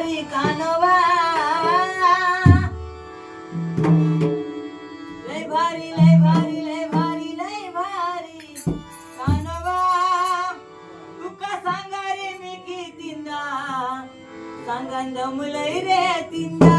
వారి కానువా. లై భారీ లై భారీ లై భారీ లై భారీ కానువా. తుక్క సంగారి మీకు తిందా? సంగంధములై రే తిందా?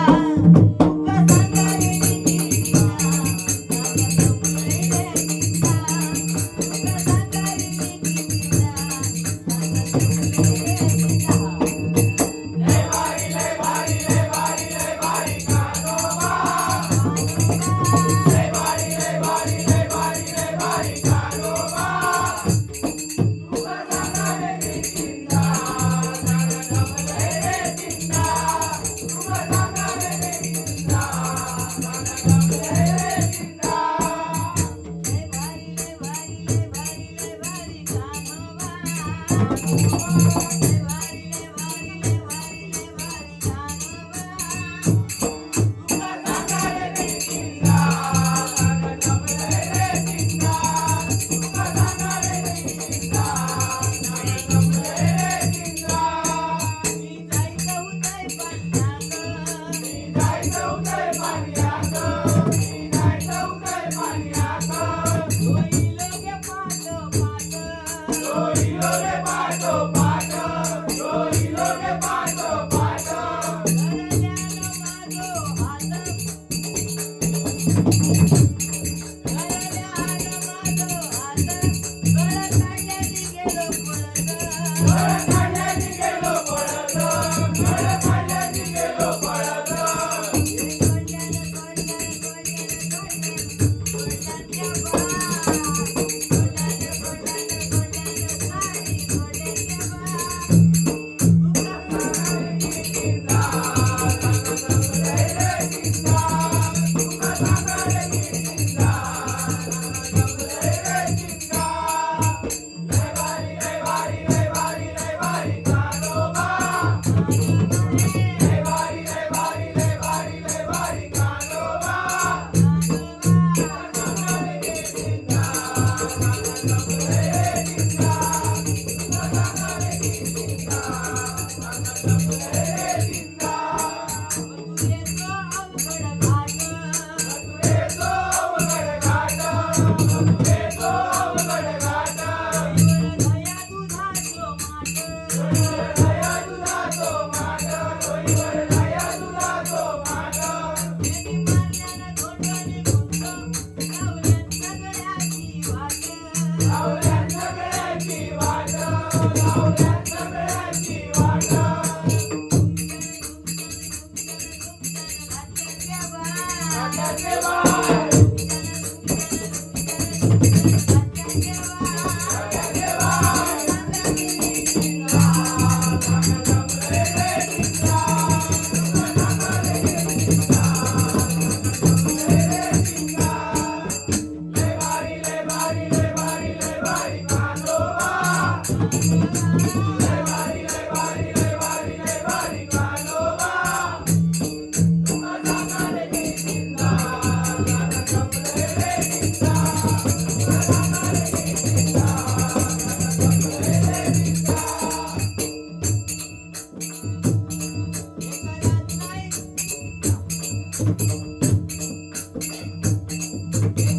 धन्यवाद